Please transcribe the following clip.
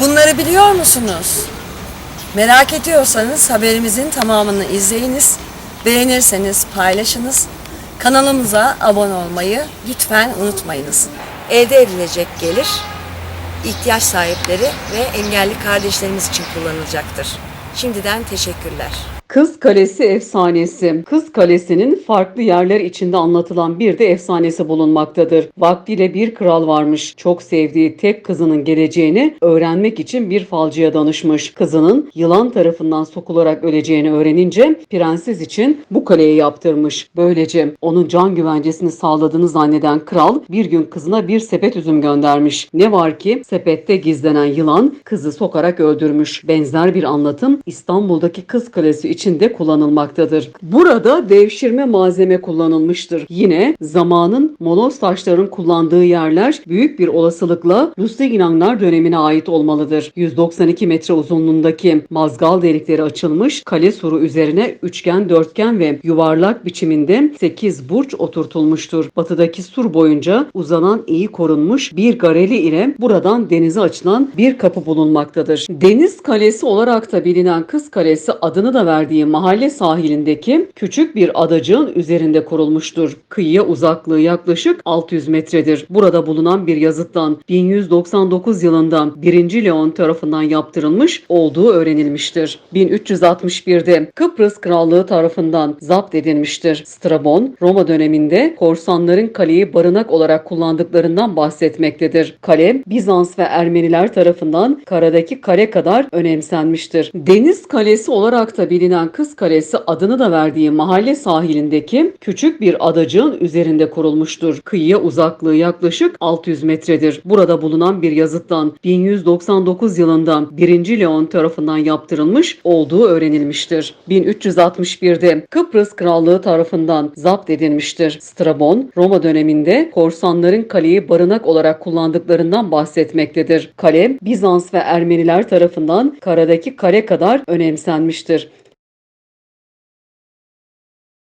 Bunları biliyor musunuz? Merak ediyorsanız haberimizin tamamını izleyiniz. Beğenirseniz paylaşınız. Kanalımıza abone olmayı lütfen unutmayınız. Elde edilecek gelir ihtiyaç sahipleri ve engelli kardeşlerimiz için kullanılacaktır. Şimdiden teşekkürler. Kız Kalesi efsanesi. Kız Kalesi'nin farklı yerler içinde anlatılan bir de efsanesi bulunmaktadır. Vaktiyle bir kral varmış. Çok sevdiği tek kızının geleceğini öğrenmek için bir falcıya danışmış. Kızının yılan tarafından sokularak öleceğini öğrenince prenses için bu kaleyi yaptırmış. Böylece onun can güvencesini sağladığını zanneden kral bir gün kızına bir sepet üzüm göndermiş. Ne var ki sepette gizlenen yılan kızı sokarak öldürmüş. Benzer bir anlatım İstanbul'daki Kız Kalesi içinde kullanılmaktadır. Burada devşirme malzeme kullanılmıştır. Yine zamanın moloz taşların kullandığı yerler büyük bir olasılıkla Lusignanlar dönemine ait olmalıdır. 192 metre uzunluğundaki mazgal delikleri açılmış, kale suru üzerine üçgen, dörtgen ve yuvarlak biçiminde 8 burç oturtulmuştur. Batıdaki sur boyunca uzanan iyi korunmuş bir gareli ile buradan denize açılan bir kapı bulunmaktadır. Deniz Kalesi olarak da bilinen Kız Kalesi adını da verdiği mahalle sahilindeki küçük bir adacığın üzerinde kurulmuştur. Kıyıya uzaklığı yaklaşık 600 metredir. Burada bulunan bir yazıttan 1199 yılında 1. Leon tarafından yaptırılmış olduğu öğrenilmiştir. 1361'de Kıbrıs Krallığı tarafından zapt edilmiştir. Strabon, Roma döneminde korsanların kaleyi barınak olarak kullandıklarından bahsetmektedir. Kale, Bizans ve Ermeniler tarafından karadaki kale kadar önemsenmiştir. Deniz Kalesi olarak da bilinen Kız Kalesi adını da verdiği mahalle sahilindeki küçük bir adacığın üzerinde kurulmuştur. Kıyıya uzaklığı yaklaşık 600 metredir. Burada bulunan bir yazıttan 1199 yılında 1. Leon tarafından yaptırılmış olduğu öğrenilmiştir. 1361'de Kıbrıs Krallığı tarafından zapt edilmiştir. Strabon, Roma döneminde korsanların kaleyi barınak olarak kullandıklarından bahsetmektedir. Kale, Bizans ve Ermeniler tarafından karadaki kale kadar önemsenmiştir.